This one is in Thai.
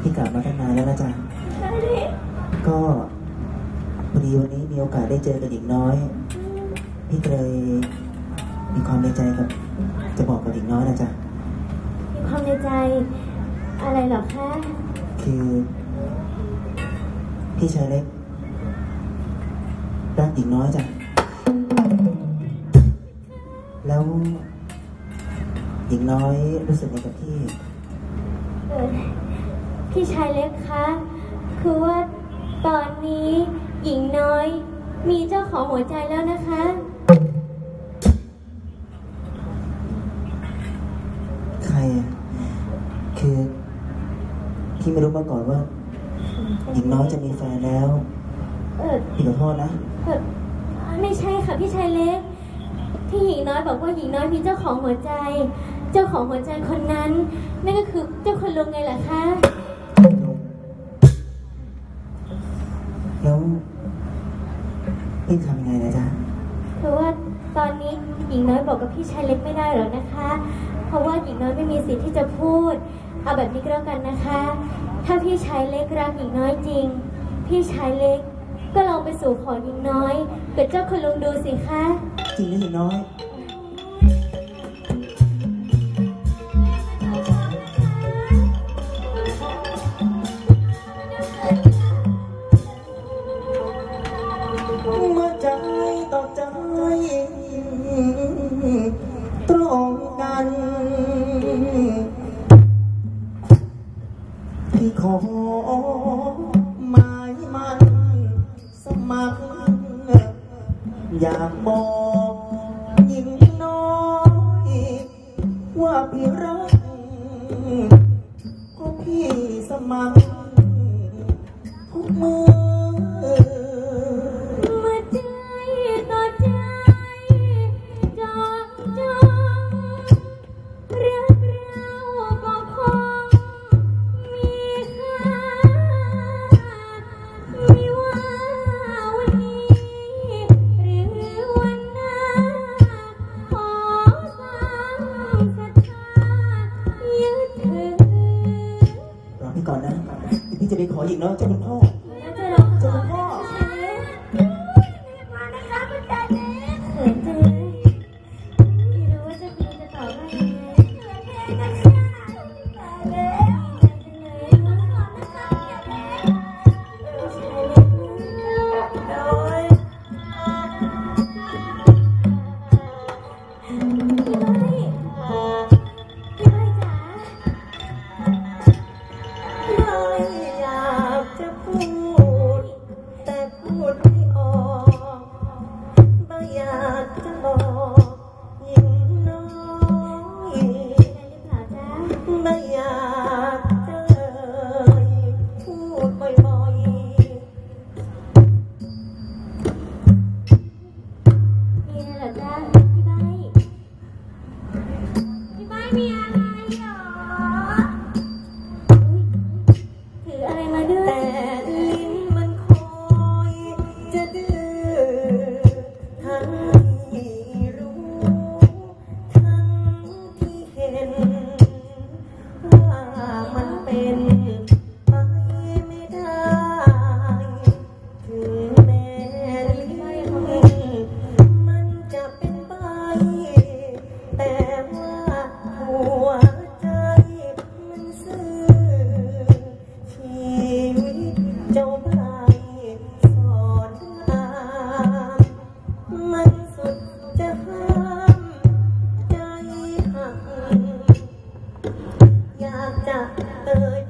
พี่กลับมาตั้งนานแล้วนะจ๊ะ ก็พอดีวันนี้มีโอกาสได้เจอกับหญิงน้อย พี่ก็เลยมีความในใจกับ จะบอกกับหญิงน้อยนะจ๊ะ มีความในใจอะไรเหรอคะคือ พี่ชายเล็กรักหญิงน้อยจ้ะ แล้วหญิงน้อยรู้สึกไงกับพี่เออ พี่ชายเล็กคะ คือว่าตอนนี้หญิงน้อย มีเจ้าของหัวใจแล้วนะคะ ใครอะคือพี่ไม่รู้มาก่อนว่าหญิงน้อยจะมีแฟนแล้วเออพี่ขอโทษนะเออไม่ใช่ค่ะพี่ชายเล็ก ที่หญิงน้อยบอกว่าหญิงน้อยมีเจ้าของหัวใจ เจ้าของหัวใจคนนั้นนั่นก็คือเจ้าคนลุงไงล่ะคะ หญิงน้อยบอกกับพี่ชายเล็กไม่ได้หรอกนะคะ เพราะว่าหญิงน้อยไม่มีสิทธิ์ที่จะพูด เอาแบบนี้ก็แล้วกันนะคะ ถ้าพี่ชายเล็กรักหญิงน้อยจริง พี่ชายเล็กก็ลองไปสู่ขอหญิงน้อยกับเจ้าคุณลุงดูสิคะ จริงนะหญิงน้อย อยากบอกหญิงน้อยว่าพี่รักก็พี่สมัครทุกมือ จะไปขออีกเนาะเจ้าคุณพ่อ มีอะไรหรอถืออะไรมาด้วย แต่ลิ้นมันคอยจะดื้อ จ